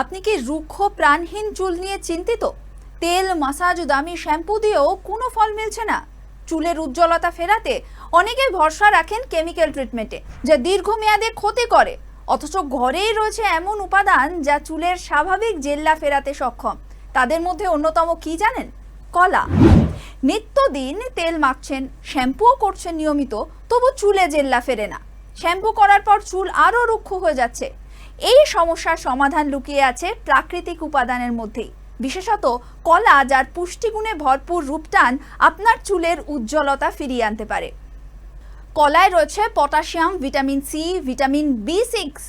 আপনি কি রুক্ষ প্রাণহীন চুল নিয়ে চিন্তিত? তেল, মাসাজ, দামি শ্যাম্পু দিয়েও কোনো ফল মিলছে না। চুলের উজ্জ্বলতা ফেরাতে অনেকেই ভরসা রাখেন কেমিক্যাল ট্রিটমেন্টে, যা দীর্ঘমেয়াদে ক্ষতি করে। অথচ ঘরেই রয়েছে এমন উপাদান যা চুলের স্বাভাবিক জেল্লা ফেরাতে সক্ষম। তাদের মধ্যে অন্যতম কি জানেন? কলা। নিত্যদিন তেল মাখছেন, শ্যাম্পুও করছেন নিয়মিত, তবু চুলে জেল্লা ফেরে না। শ্যাম্পু করার পর চুল আরও রুক্ষ হয়ে যাচ্ছে। এই সমস্যার সমাধান লুকিয়ে আছে প্রাকৃতিক উপাদানের মধ্যেই। বিশেষত কলা যার পুষ্টিগুণে ভরপুর রূপটান আপনার চুলের উজ্জ্বলতা ফিরিয়ে আনতে পারে। কলায় রয়েছে potassium, vitamin C, vitamin B six.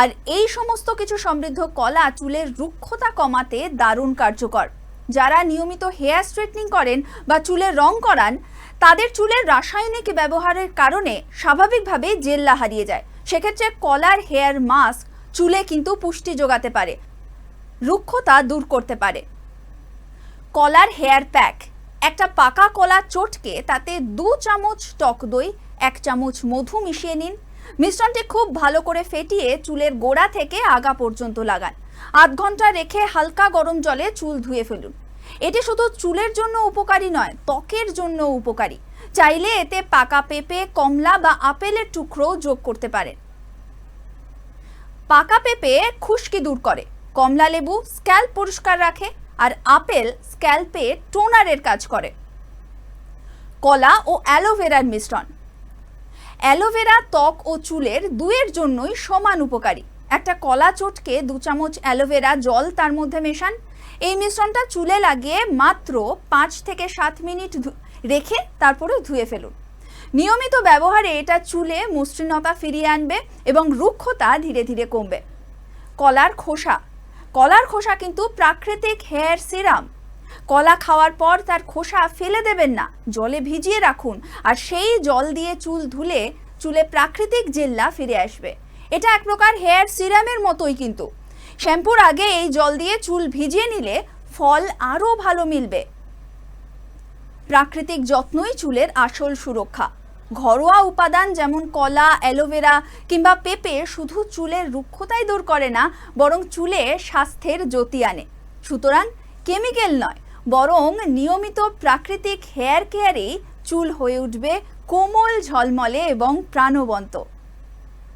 আর এই সমস্ত কিছু সমৃদ্ধ কলা চুলের রুক্ষতা কমাতে দারুণ কার্যকর। যারা নিয়মিত হেয়ার স্ট্রেটনিং করেন বা চুলের রং করান, তাদের চুলের রাসায়নিক ব্যবহারের কারণে স্বাভাবিকভাবে জেল্লা হারিয়ে যায়। সেক্ষেত্রে কলার হেয়ার মাস্ক চুলে কিন্তু পুষ্টি যোগাতে পারে, রুক্ষতা দূর করতে পারে। কলার হেয়ার প্যাক, একটা পাকা কলা চটকে তাতে দু চামচ টক দই, এক চামচ মধু মিশিয়ে নিন। মিশ্রণটি খুব ভালো করে ফেটিয়ে চুলের গোড়া থেকে আগা পর্যন্ত লাগান। আধ ঘণ্টা রেখে হালকা গরম জলে চুল ধুয়ে ফেলুন। এটি শুধু চুলের জন্য উপকারী নয়, ত্বকের জন্য উপকারী। চাইলে এতে পাকা পেঁপে, কমলা বা আপেলের টুকরো যোগ করতে পারেন। পাকা পেঁপে খুশকি দূর করে। কমলা লেবু স্ক্যাল্প পরিষ্কার রাখে আর আপেল স্ক্যাল্পে টোনারের কাজ করে। কলা ও অ্যালোভেরার মিশ্রণ। অ্যালোভেরা ত্বক ও চুলের দুয়ের জন্যই সমান উপকারী। একটা কলা চটকে দু চামচ অ্যালোভেরা জল তার মধ্যে মেশান। এই মিশ্রণটা চুলে লাগিয়ে মাত্র পাঁচ থেকে সাত মিনিট রেখে তারপরে ধুয়ে ফেলুন। নিয়মিত ব্যবহারে এটা চুলে মসৃণতা ফিরিয়ে আনবে এবং রুক্ষতা ধীরে ধীরে কমবে। কলার খোসা। কলার খোসা কিন্তু প্রাকৃতিক হেয়ার সিরাম। কলা খাওয়ার পর তার খোসা ফেলে দেবেন না, জলে ভিজিয়ে রাখুন আর সেই জল দিয়ে চুল ধুলে চুলে প্রাকৃতিক জেল্লা ফিরে আসবে। এটা এক প্রকার হেয়ার সিরামের মতোই কিন্তু। শ্যাম্পুর আগে এই জল দিয়ে চুল ভিজিয়ে নিলে ফল আরও ভালো মিলবে। প্রাকৃতিক যত্নই চুলের আসল সুরক্ষা। ঘরোয়া উপাদান যেমন কলা, অ্যালোভেরা কিংবা পেঁপে শুধু চুলের রুক্ষতাই দূর করে না, বরং চুলে স্বাস্থ্যের জ্যোতি আনে। সুতরাং কেমিক্যাল নয়, বরং নিয়মিত প্রাকৃতিক হেয়ার কেয়ারেই চুল হয়ে উঠবে কোমল ঝলমলে এবং প্রাণবন্ত।